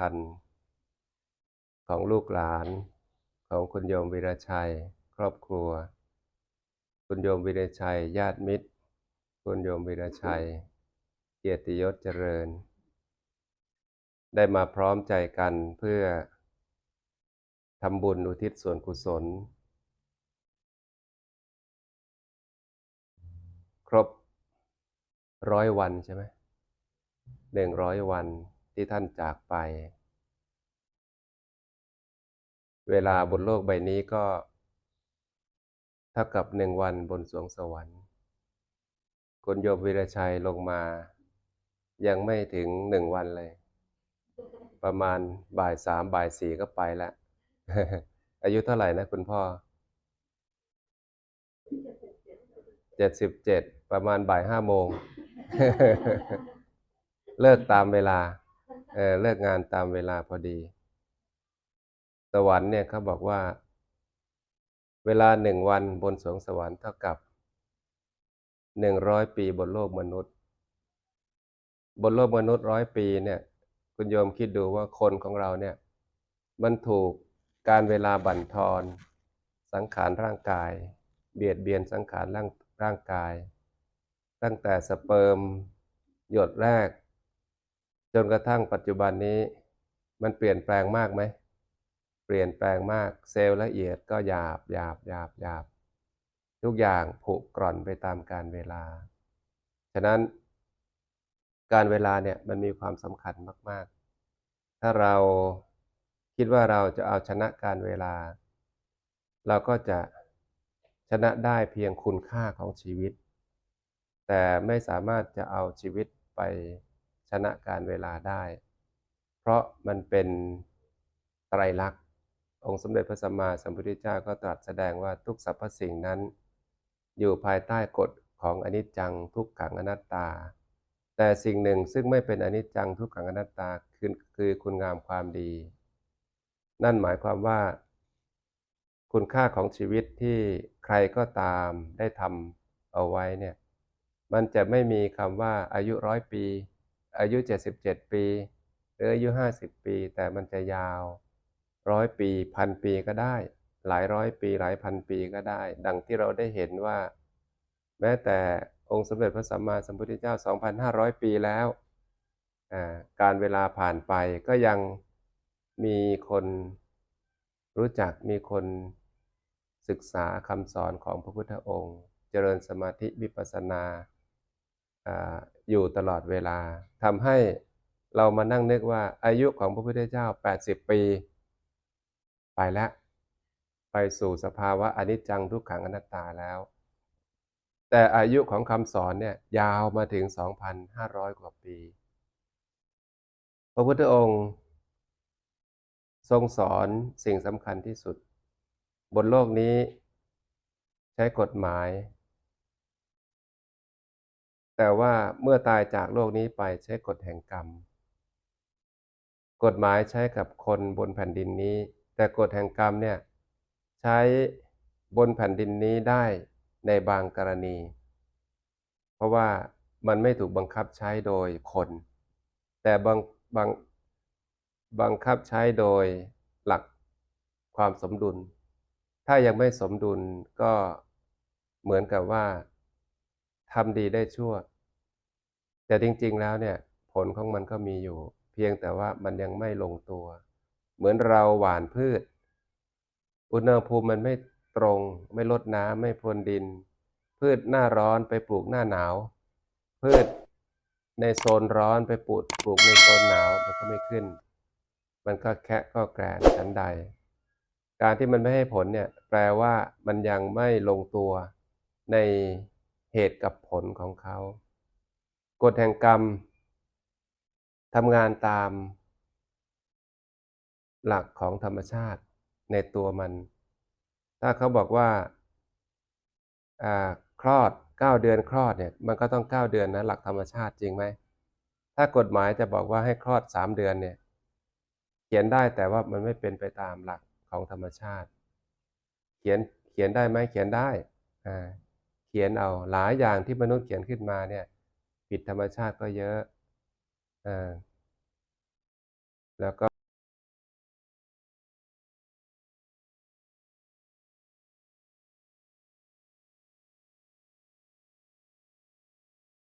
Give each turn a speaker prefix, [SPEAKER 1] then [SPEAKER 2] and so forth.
[SPEAKER 1] คัญ ของลูกหลาน ของคุณโยมวีรชัย ครอบครัว คุณโยมวีรชัย ญาติมิตร คุณโยมวีรชัย เกียรติยศเจริญ ได้มาพร้อมใจกันเพื่อทำบุญอุทิศส่วนกุศล ครบร้อยวันใช่ไหมหนึ่งร้อยวัน ที่ท่านจากไป เวลาบนโลกใบนี้ก็เท่ากับหนึ่งวันบนสวงสวรรค์คุณโยมวีรชัยลงมา ยังไม่ถึงหนึ่งวันเลย ประมาณบ่ายสามบ่ายสี่ก็ไปล้วอายุเท่าไหร่นะคุณพ่อเจ็ดสิบเจ็ดประมาณบ่ายห้าโมง เลิกตามเวลา เออเลิกงานตามเวลาพอดี สวรรค์เนี่ยเขาบอกว่า เวลาหนึ่งวันบนสวงสวรรค์เท่ากับหนึ่งร้อยปีบนโลกมนุษย์ บนโลกมนุษย์ร้อยปีเนี่ย คุณโยมคิดดูว่าคนของเราเนี่ย มันถูกการเวลาบั่นทอน สังขารร่างกาย เบียดเบียนสังขารร่างร่างกาย ตั้งแต่สเปิร์มหยดแรก จนกระทั่งปัจจุบันนี้ มันเปลี่ยนแปลงมากไหม เปลี่ยนแปลงมากเซลล์ละเอียดก็หยาบหยาบหยาบหยาบทุกอย่างผุกร่อนไปตามการเวลา ฉะนั้นการเวลาเนี่ยมันมีความสำคัญมาก ๆ ถ้าเราคิดว่าเราจะเอาชนะการเวลา เราก็จะชนะได้เพียงคุณค่าของชีวิต แต่ไม่สามารถจะเอาชีวิตไป ชนะการเวลาได้ เพราะมันเป็นไตรลักษณ์องค์สมเด็จพระสัมมาสัมพุทธเจ้าก็ตรัสแสดงว่าทุกสรรพสิ่งนั้น อยู่ภายใต้กฎของอนิจจังทุกขังอนัตตา แต่สิ่งหนึ่งซึ่งไม่เป็นอนิจจังทุกขังอนัตตาคือคือคุณงามความดี นั่นหมายความว่า คุณค่าของชีวิตที่ใครก็ตามได้ทำเอาไว้เนี่ยมันจะไม่มีคำว่าอายุร้อยปี อายุ 77 ปี หรืออายุ 50 ปี แต่มันจะยาวร้อยปีพันปีก็ได้ หลายร้อยปีหลายพันปีก็ได้ ดังที่เราได้เห็นว่า แม้แต่องค์สมเด็จพระสัมมาสัมพุทธเจ้า 2,500 ปีแล้ว การเวลาผ่านไปก็ยังมีคนรู้จักมีคนศึกษาคำสอนของพระพุทธองค์ เจริญสมาธิวิปัสสนา อยู่ตลอดเวลาทำให้เรามานั่งนึกว่าอายุของพระพุทธเจ้า 80 ปี ไปแล้ว ไปสู่สภาวะอนิจจังทุกขังอนัตตาแล้ว แต่อายุของคำสอนเนี่ยยาวมาถึง 2,500 กว่าปี พระพุทธองค์ทรงสอนสิ่งสำคัญที่สุด บนโลกนี้ใช้กฎหมาย แต่ว่าเมื่อตายจากโลกนี้ไปใช้กฎแห่งกรรม กฎหมายใช้กับคนบนแผ่นดินนี้ แต่กฎแห่งกรรมเนี่ยใช้บนแผ่นดินนี้ได้ในบางกรณี เพราะว่ามันไม่ถูกบังคับใช้โดยคน แต่บางบางบังคับใช้โดยหลักความสมดุล ถ้ายังไม่สมดุลก็เหมือนกับว่าทำดีได้ชั่ว แต่จริง ๆ แล้วเนี่ยผลของมันก็มีอยู่ เพียงแต่ว่ามันยังไม่ลงตัว เหมือนเราหว่านพืช อุณหภูมิมันไม่ตรง ไม่ลดน้ำไม่พรวนดิน พืชหน้าร้อนไปปลูกหน้าหนาว พืชในโซนร้อนไปปลูกปลูกในโซนหนาวมันก็ไม่ขึ้น มันก็แคะก็แกรนชั้นใด การที่มันไม่ให้ผลเนี่ยแปลว่ามันยังไม่ลงตัวในเหตุกับผลของเขา กฎแห่งกรรมทำงานตาม หลักของธรรมชาติในตัวมัน ถ้าเขาบอกว่าคลอด 9 เดือนคลอดเนี่ยมันก็ต้อง 9 เดือนนะหลักธรรมชาติจริงไหม ถ้ากฎหมายจะบอกว่าให้คลอด 3 เดือนเนี่ยเขียนได้แต่ว่ามันไม่เป็นไปตามหลักของธรรมชาติ เขียนเขียนได้ไหมเขียนได้เขียนเอาหลายอย่างที่มนุษย์เขียนขึ้นมาเนี่ย ผิดธรรมชาติก็เยอะอแล้วก็